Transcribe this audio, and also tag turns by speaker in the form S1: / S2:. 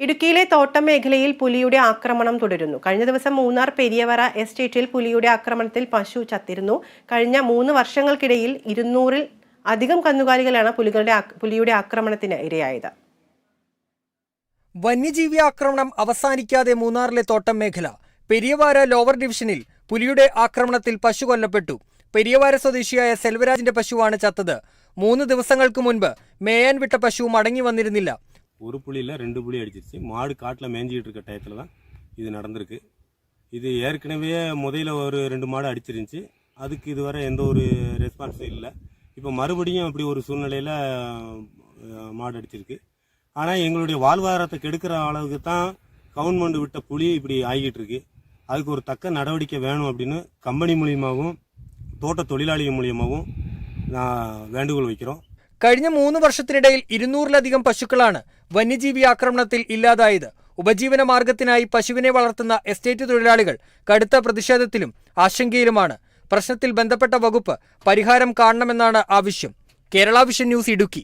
S1: ഇടുക്കിയിലെ തോട്ടം മേഖലയിൽ പുലിയുടെ ആക്രമണം തുടരുന്നു. കഴിഞ്ഞ ദിവസം മൂന്നാർ പെരിയവറ എസ്റ്റേറ്റിൽ പുലിയുടെ ആക്രമണത്തിൽ പശു ചത്തിരുന്നു. കഴിഞ്ഞ മൂന്ന് വർഷങ്ങൾക്കിടയിൽ ഇരുന്നൂറിൽ അധികം കന്നുകാലികളാണ് പുലികളുടെ പുലിയുടെ ആക്രമണത്തിന് ഇരയായത്.
S2: വന്യജീവി ആക്രമണം അവസാനിക്കാതെ മൂന്നാറിലെ തോട്ടം മേഖല പെരിയവാര ലോവർ ഡിവിഷനിൽ പുലിയുടെ ആക്രമണത്തിൽ പശു കൊല്ലപ്പെട്ടു. പെരിയവാര സ്വദേശിയായ സെൽവരാജിന്റെ പശുവാണ് ചത്തത്. മൂന്ന് ദിവസങ്ങൾക്ക് മുൻപ് മേയാൻ വിട്ട പശു മടങ്ങി വന്നിരുന്നില്ല.
S3: ஒரு புலியில் ரெண்டு புலி அடிச்சிருச்சு மாடு காட்டில் மேய்ஞ்சிக்கிட்டு இருக்க டயத்தில் தான் இது நடந்திருக்கு இது ஏற்கனவே முதல்ல ஒரு ரெண்டு மாடு அடிச்சிருந்துச்சு அதுக்கு இதுவரை எந்த ஒரு ரெஸ்பான்ஸும் இல்லை இப்போ மறுபடியும் அப்படி ஒரு சூழ்நிலையில் மாடு அடிச்சிருக்கு ஆனால் எங்களுடைய வாழ்வாதாரத்தை கெடுக்கிற அளவுக்கு தான் கவர்மெண்ட் விட்ட புலி இப்படி ஆகிட்டு இருக்கு அதுக்கு ஒரு தக்க நடவடிக்கை வேணும் அப்படின்னு கம்பெனி மூலியமாகவும் தோட்ட தொழிலாளிகள் மூலியமாகவும் நான் வேண்டுகோள் வைக்கிறோம்
S2: കഴിഞ്ഞ മൂന്ന് വർഷത്തിനിടയിൽ ഇരുന്നൂറിലധികം പശുക്കളാണ് വന്യജീവി ആക്രമണത്തിൽ ഇല്ലാതായത്. ഉപജീവന മാർഗത്തിനായി പശുവിനെ വളർത്തുന്ന എസ്റ്റേറ്റ് തൊഴിലാളികൾ കടുത്ത പ്രതിഷേധത്തിലും ആശങ്കയിലുമാണ്. പ്രശ്നത്തിൽ ബന്ധപ്പെട്ട വകുപ്പ് പരിഹാരം കാണണമെന്നാണ് ആവശ്യം. Kerala vision news Idukki.